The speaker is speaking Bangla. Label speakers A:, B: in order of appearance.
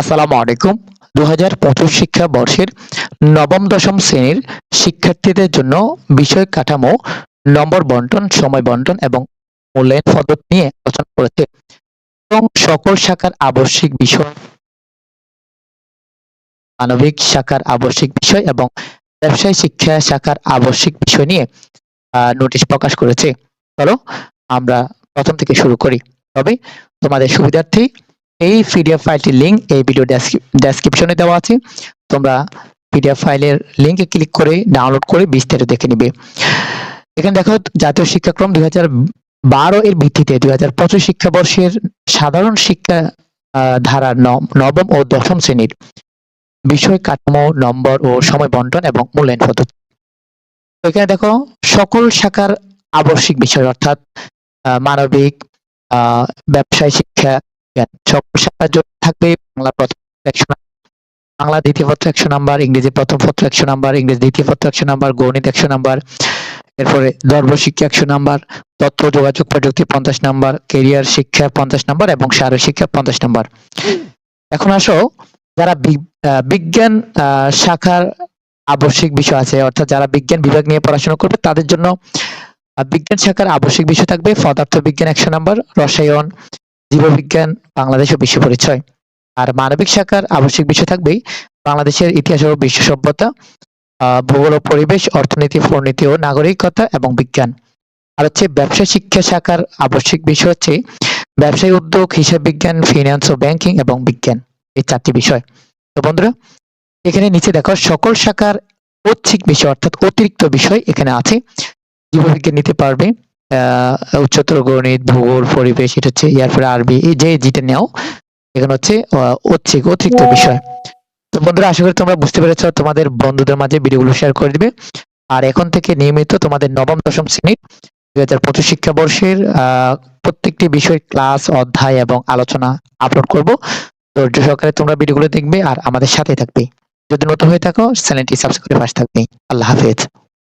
A: আসসালামু আলাইকুম। দু হাজার পঁচিশ শিক্ষাবর্ষের নবম, দশম শ্রেণির শিক্ষার্থীদের জন্য বিষয় কাঠামো, নম্বর বন্টন, সময় বন্টন এবং মূল্যায়ন পদ্ধতি নিয়ে আলোচনা করেছে। এবং সকল শাখার আবশ্যিক বিষয়, মানবিক শাখার আবশ্যিক বিষয় এবং ব্যবসায় শিক্ষা শাখার আবশ্যিক বিষয় নিয়ে নোটিশ প্রকাশ করেছে। চলো আমরা প্রথম থেকে শুরু করি। তবে তোমাদের সুবিধার্থে এই পিডিএফ ফাইলটির লিংক এই ভিডিও ডেসক্রিপশনে দেওয়া আছে। তোমরা পিডিএফ ফাইলের লিংকে ক্লিক করে ডাউনলোড করে বিস্তারিত দেখে নিবে। এখানে দেখো, জাতীয় শিক্ষাক্রম দুই বারো এর ভিত্তিতে দুই হাজার পঁচিশ শিক্ষাবর্ষের সাধারণ শিক্ষা ধারার নব- নবম ও দশম শ্রেণির বিষয় কাঠামো, নম্বর ও সময় বন্টন এবং মূল্যায়ন পদ্ধতি। এখানে দেখো, সকল শাখার আবশ্যিক বিষয় অর্থাৎ মানবিক ব্যবসায় শিক্ষা জ্ঞান থাকবে, বাংলা প্রথম একশো বাংলা দ্বিতীয় পত্র একশো নাম্বার, ইংরেজি প্রথম পত্র একশো নাম্বার, ইংরেজি দ্বিতীয় পত্র একশো নাম্বার, গণিত একশো নাম্বার, এরপরে একশো নাম্বার তথ্য যোগাযোগ প্রযুক্তি পঞ্চাশ নাম্বার, কেরিয়ার শিক্ষা পঞ্চাশ নাম্বার এবং শারীরিক শিক্ষা পঞ্চাশ নাম্বার। এখন আসো, যারা বিজ্ঞান শাখার আবশ্যিক বিষয় আছে, অর্থাৎ যারা বিজ্ঞান বিভাগ নিয়ে পড়াশোনা করবে, তাদের জন্য বিজ্ঞান শাখার আবশ্যিক বিষয় থাকবে পদার্থ বিজ্ঞান একশো নাম্বার, রসায়ন জীববিজ্ঞান, বাংলাদেশ ও বিশ্ব পরিচয়। আর মানবিক শাখার আবশ্যিক বিষয় থাকবে বাংলাদেশের ইতিহাস ও বিশ্ব সভ্যতা ভূগোল ও পরিবেশ, অর্থনীতি, পরিণতি ও নাগরিকতা এবং বিজ্ঞান। আর হচ্ছে ব্যবসা শিক্ষা শাখার আবশ্যিক বিষয় হচ্ছে ব্যবসায়ী উদ্যোগ, হিসাব বিজ্ঞান ফিনান্স ও ব্যাংকিং এবং বিজ্ঞান এই চারটি বিষয়। তো বন্ধুরা, এখানে নিচে দেখো সকল শাখার ঐচ্ছিক বিষয় অর্থাৎ অতিরিক্ত বিষয় এখানে আছে। জীববিজ্ঞান নিতে পারবে। উচ্চতর গণিত ভূগোল পরিবেশ এটা হচ্ছে এরপরে আরবি এই যে যেটা নেও এখানে হচ্ছে আহ, অতিরিক্ত বিষয়। তো বন্ধুরা আশা করি তোমরা বুঝতে পেরেছ তোমাদের বন্ধুদের মাঝে ভিডিওগুলো শেয়ার করে দিবে। আর এখন থেকে নিয়মিত তোমাদের নবম দশম শ্রেণির দুই হাজার পঁচিশ শিক্ষাবর্ষের আহ প্রত্যেকটি বিষয় ক্লাস অধ্যায় এবং আলোচনা আপলোড করব। ধৈর্য সহকারে তোমরা ভিডিওগুলো দেখবে আর আমাদের সাথে থাকবে। যদি নতুন হয়ে থাকো চ্যানেলটি সাবস্ক্রাইব করে পাশে থাকবে। আল্লাহ হাফেজ।